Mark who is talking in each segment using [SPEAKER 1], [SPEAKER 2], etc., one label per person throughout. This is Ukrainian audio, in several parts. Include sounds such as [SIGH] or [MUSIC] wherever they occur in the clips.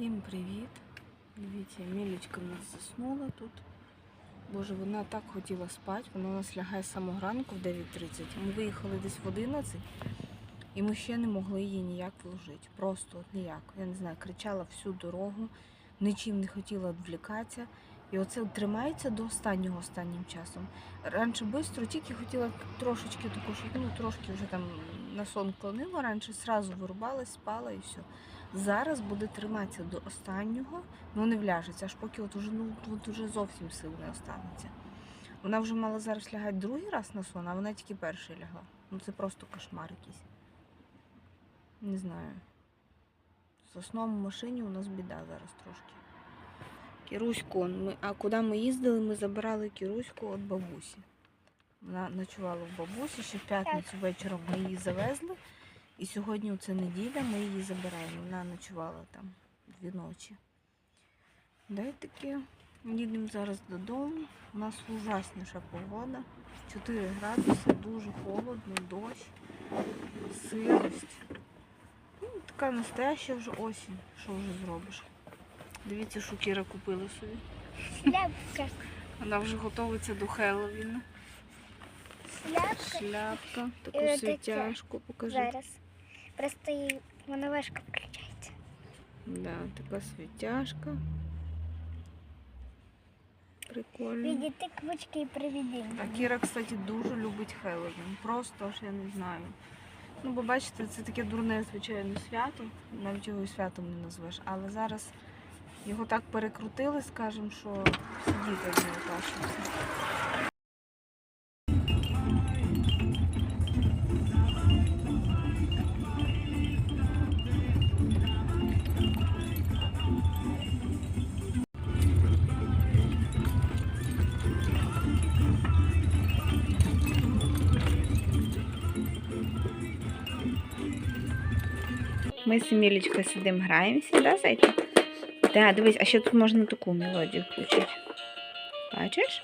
[SPEAKER 1] Всім привіт! Дивіться, Мілічка в нас заснула тут. Боже, вона так хотіла спати, вона у нас лягає з самого ранку в 9.30. Ми виїхали десь в 11 і ми ще не могли її ніяк вложити. Просто ніяк. Я не знаю, кричала всю дорогу, нічим не хотіла відвлікатися. І оце тримається до останнього останнім часом. Раніше швидко, тільки хотіла трошечки таку, ну трошки вже там на сон клонила, раніше зразу вирубалась, спала і все. Зараз буде триматися до останнього, ну не вляжеться, аж поки от уже, ну, от уже зовсім сил не останеться. Вона вже мала зараз лягати другий раз на сон, а вона тільки перший лягла. Ну це просто кошмар якийсь. Не знаю. З сном в машині у нас біда зараз трошки. Кіруську, ми, а куди ми їздили, ми забирали Кіруську від бабусі. Вона ночувала в бабусі, ще в п'ятницю вечором ми її завезли. І сьогодні це неділя, ми її забираємо. Вона ночувала там дві ночі. Дай таке. Їдемо зараз додому. У нас ужасніша погода. 4 градуси, дуже холодно, дощ, сирость. Ну, така настояща вже осінь. Що вже зробиш? Дивіться, що Кіра купила собі.
[SPEAKER 2] Шляпка.
[SPEAKER 1] Вона вже готується до Хеллоуіна.
[SPEAKER 2] Шляпка.
[SPEAKER 1] Шляпка, таку
[SPEAKER 2] Е, таке.
[SPEAKER 1] світяшку покажи.
[SPEAKER 2] Зараз. Просто їй вона важко включається.
[SPEAKER 1] Да, така світяшка. Прикольно.
[SPEAKER 2] Відійти квочки і привідіння.
[SPEAKER 1] А Кіра, кстати, дуже любить Хеллоуін. Просто аж я не знаю. Ну, бо бачите, це таке дурне, звичайно, свято. Навіть його і святом не назвеш. Але зараз його так перекрутили, скажімо, що всі діти в нього тащаться. Ми з Емілічкою сидимо, граємося, да, зайка? Да, дивись, а ще тут можна таку мелодію включити. Бачиш?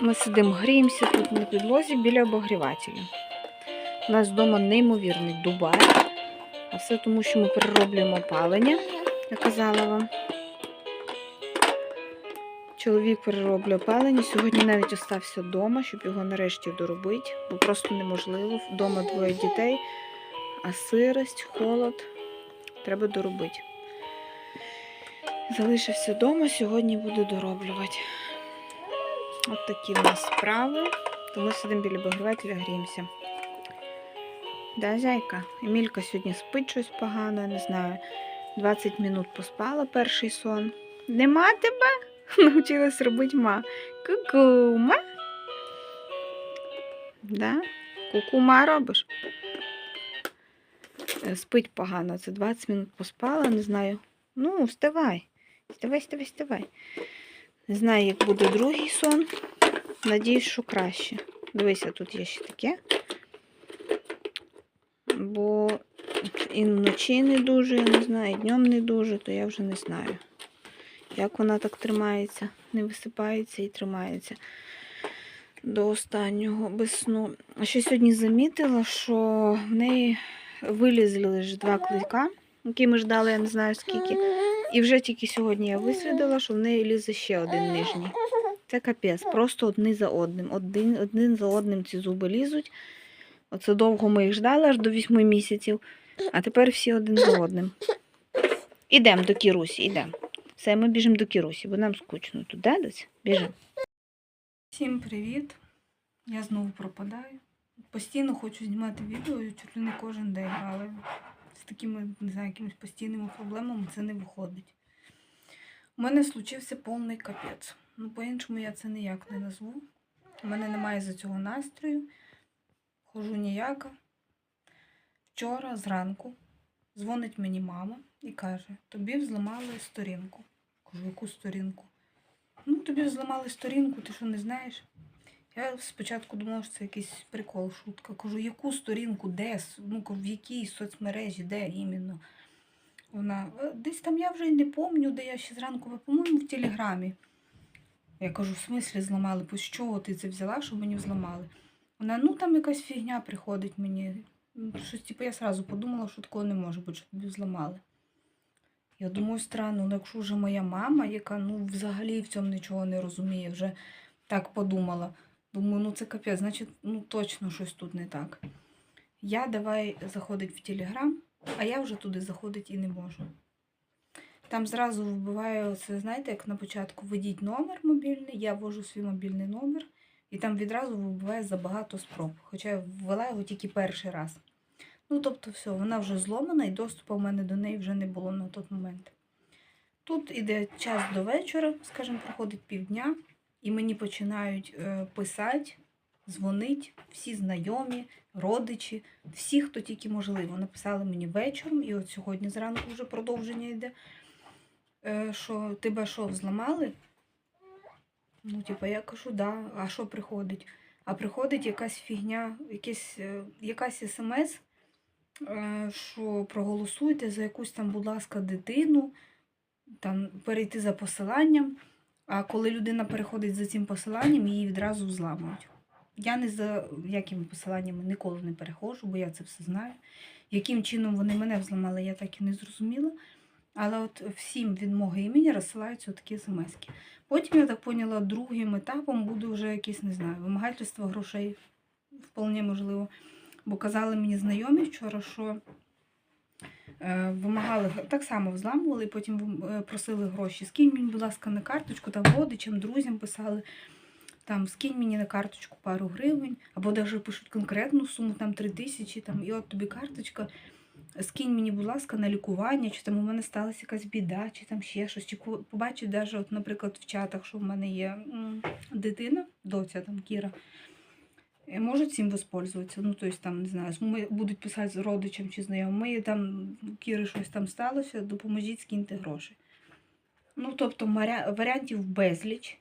[SPEAKER 1] Ми сидимо, гріємося тут на підлозі біля обогрівателя. У нас вдома неймовірний дубай. А все тому, що ми перероблюємо опалення, я казала вам. Чоловік перероблює опалення. Сьогодні навіть остався вдома, щоб його нарешті доробити, бо просто неможливо. Вдома двоє дітей, а сирость, холод треба доробити. Залишився вдома, сьогодні буду дороблювати. От такі в нас справи. Тому сидимо біля обогрівателя, гріємося. Да, зайка. Емілька сьогодні спить щось погано, не знаю. 20 минут поспала перший сон. Нема тебе? [LAUGHS] Навчилась робити ма. Ку-ку, ма. Да? Ку-ку-ма робиш? Е, Спить погано. Це 20 минут поспала, не знаю. Ну, вставай. Вставай, вставай, вставай. Не знаю, як буде другий сон. Надіюсь, що краще. Дивися, тут є ще таке. Бо і вночі не дуже, я не знаю, і днем не дуже, то я вже не знаю. Як вона так тримається, не висипається і тримається до останнього без сну. А ще сьогодні замітила, що в неї вилізли ж два клика, які ми ждали, я не знаю скільки. І вже тільки сьогодні я вислідила, що в неї лізе ще один нижній. Це капець, просто одні за одним. Один, один за одним ці зуби лізуть. Оце довго ми їх ждали аж до 8 місяців, а тепер всі один за одним. Ідемо до Кірусі, ідемо. Все, ми біжимо до Кірусі, бо нам скучно тут, да, десь? Біжимо. Всім привіт. Я знову пропадаю. Постійно хочу знімати відео, чуть ли не кожен день, але з такими, не знаю, якимись постійними проблемами це не виходить. У мене случився повний капець. Ну, по-іншому я це ніяк не назву. У мене немає за цього настрою. Хожу ніяка. Вчора зранку дзвонить мені мама і каже: тобі взламали сторінку. Кажу, яку сторінку? Ну, тобі взламали сторінку, ти що не знаєш? Я спочатку думала, що це якийсь прикол, шутка. Кажу, яку сторінку, де, ну, в якій соцмережі, де іменно. Вона, «Е, десь там я вже й не пам'ятаю, де я ще зранку, по-моєму, в Телеграмі. Я кажу, в смислі зламали? По чого ти це взяла, що мені взламали? Вона, ну там якась фігня приходить мені. Щось, типу, я сразу подумала, що такого не може бути, що тобі взламали. Я думаю, странно, ну якщо вже моя мама, яка ну взагалі в цьому нічого не розуміє, вже так подумала. Думаю, ну це капець, значить, ну точно щось тут не так. Я давай заходить в Телеграм, а я вже туди заходити і не можу. Там зразу вбиваю це, знаєте, як на початку введіть номер мобільний, я ввожу свій мобільний номер, і там відразу вибиває забагато спроб. Хоча я ввела його тільки перший раз. Ну, тобто, все, вона вже зломана, і доступу в мене до неї вже не було на той момент. Тут іде час до вечора, скажімо, проходить півдня, і мені починають е, писати, дзвонить всі знайомі, родичі, всі, хто тільки можливо. Написали мені вечором, і от сьогодні зранку вже продовження йде. Е, що тебе що, взламали? Ну, типа, я кажу, да. А що приходить? А приходить якась фігня, якась, е, якась смс, що проголосуйте за якусь там, будь ласка, дитину, там перейти за посиланням. А коли людина переходить за цим посиланням, її відразу взламують. Я не за якими посиланнями ніколи не переходжу, бо я це все знаю. Яким чином вони мене взламали, я так і не зрозуміла. Але от всім від мого імені розсилаються такі смски. Потім, я так поняла, другим етапом буде вже якесь, не знаю, вимагательство грошей. Вполне можливо. Бо казали мені знайомі вчора, що вимагали, так само взламували, потім е, просили гроші. Скинь мені, будь ласка, на карточку, там родичам, друзям писали. Там скинь мені на карточку пару гривень, або навіть пишуть конкретну суму, там 3 тисячі, там, і от тобі карточка. Скинь мені, будь ласка, на лікування, чи там у мене сталася якась біда, чи там ще щось. Чи побачить, навіть, от, наприклад, в чатах, що в мене є дитина, доця там Кіра, е, можуть цим воспользуватися. Ну, тобто, там, не знаю, будуть писати з родичам чи знайомим, ми там Кіри щось там сталося, допоможіть, скиньте гроші. Ну, тобто, варіантів безліч.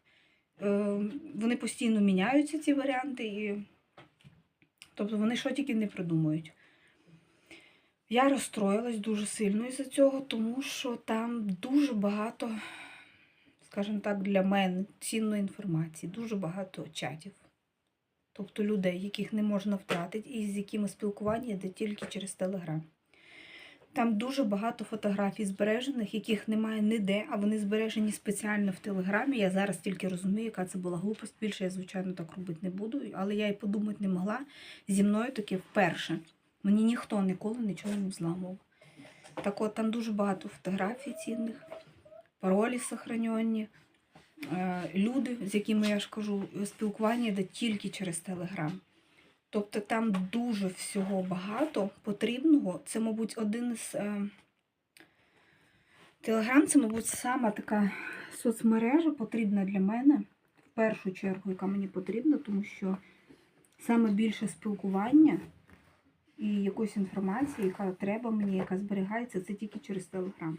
[SPEAKER 1] Е, Вони постійно міняються, ці варіанти, і тобто вони що тільки не придумують. Я розстроїлась дуже сильно із-за цього, тому що там дуже багато, скажімо так, для мене цінної інформації, дуже багато чатів. Тобто людей, яких не можна втратити, і з якими спілкування йде тільки через Телеграм. Там дуже багато фотографій збережених, яких немає ніде, а вони збережені спеціально в Телеграмі. Я зараз тільки розумію, яка це була глупость. Більше я, звичайно, так робити не буду, але я і подумати не могла. Зі мною таке вперше. Мені ніхто ніколи нічого не взламував. Так от там дуже багато фотографій цінних, паролі сохранені, люди, з якими я ж кажу, спілкування йде тільки через Телеграм. Тобто там дуже всього багато потрібного. Це, мабуть, один із. Е... Телеграм це, мабуть, сама така соцмережа потрібна для мене, в першу чергу, яка мені потрібна, тому що саме більше спілкування і якоїсь інформації, яка треба мені, яка зберігається, це тільки через Телеграм.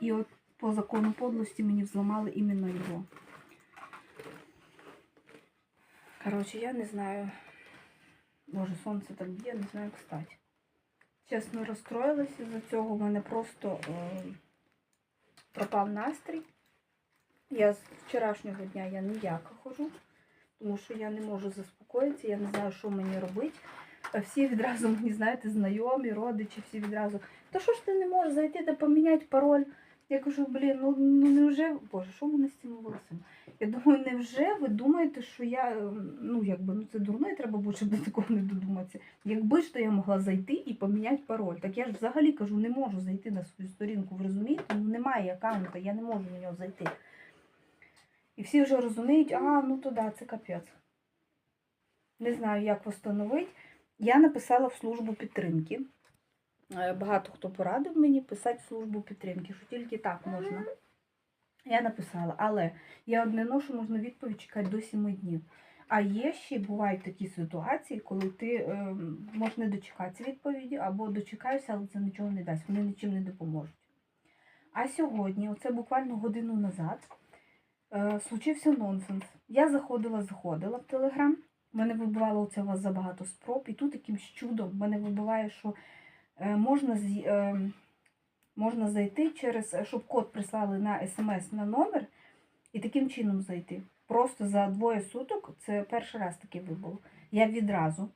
[SPEAKER 1] І от по закону подлості мені взламали іменно його. Коротше, я не знаю. Боже, сонце так б'є, не знаю, як встати. Чесно, розстроїлася за цього. У мене просто е, пропав настрій. Я з вчорашнього дня я ніяко хожу, тому що я не можу заспокоїтися, я не знаю, що мені робити. Всі відразу мені, знаєте, знайомі, родичі, всі відразу. Та що ж ти не можеш зайти та поміняти пароль? Я кажу, блін, ну, ну невже. Боже, що вони з цим волоссям? Я думаю, невже ви думаєте, що я, ем, ну якби ну це дурно, і треба бути, щоб до такого не додуматися. Якби ж то я могла зайти і поміняти пароль. Так я ж взагалі кажу, не можу зайти на свою сторінку, ви розумієте? Ну немає аккаунта, я не можу на нього зайти. І всі вже розуміють, а, ну то да, це капець. Не знаю, як встановити. Я написала в службу підтримки. Е, Багато хто порадив мені писати службу підтримки, що тільки так можна. Я написала, але я одне ношу, можна відповідь чекати до 7 днів. А є ще бувають такі ситуації, коли ти е, можеш не дочекатися відповіді, або дочекаєшся, але це нічого не дасть, вони нічим не допоможуть. А сьогодні, оце буквально годину назад, е, случився нонсенс. Я заходила, заходила в Телеграм, мене вибивало оце у вас забагато спроб, і тут якимсь чудом мене вибиває, що можна, з, е, можна зайти через, е, щоб код прислали на смс на номер, і таким чином зайти. Просто за двоє суток, це перший раз таке вибуло. Я відразу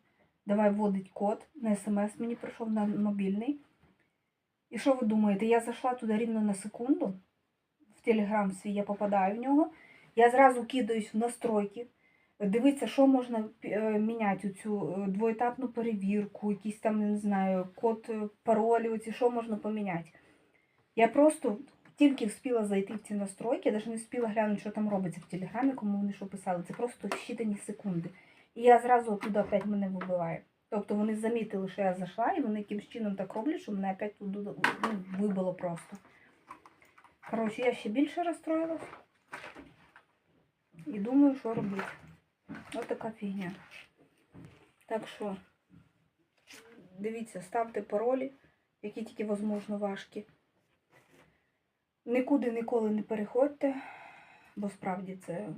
[SPEAKER 1] давай вводить код на смс, мені прийшов на мобільний. І що ви думаєте? Я зайшла туди рівно на секунду. В телеграм свій я попадаю в нього. Я зразу кидаюсь в настройки. Дивіться, що можна е, міняти цю е, двоетапну перевірку, якісь там, не знаю, код е, паролі, оці, що можна поміняти. Я просто тільки встигла зайти в ці настройки, я навіть не встигла глянути, що там робиться в телеграмі, кому вони що писали. Це просто щитані секунди. І я зразу оттуда опять мене вибиває. Тобто вони замітили, що я зайшла, і вони якимсь чином так роблять, що мене опять туди ну, вибило просто. Коротше, я ще більше розстроїлась. І думаю, що робити. Ось така фігня. Так що, дивіться, ставте паролі, які тільки можливо важкі. Нікуди ніколи не переходьте, бо справді це,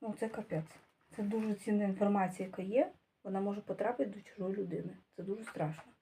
[SPEAKER 1] ну, це капець. Це дуже цінна інформація, яка є. Вона може потрапити до чужої людини. Це дуже страшно.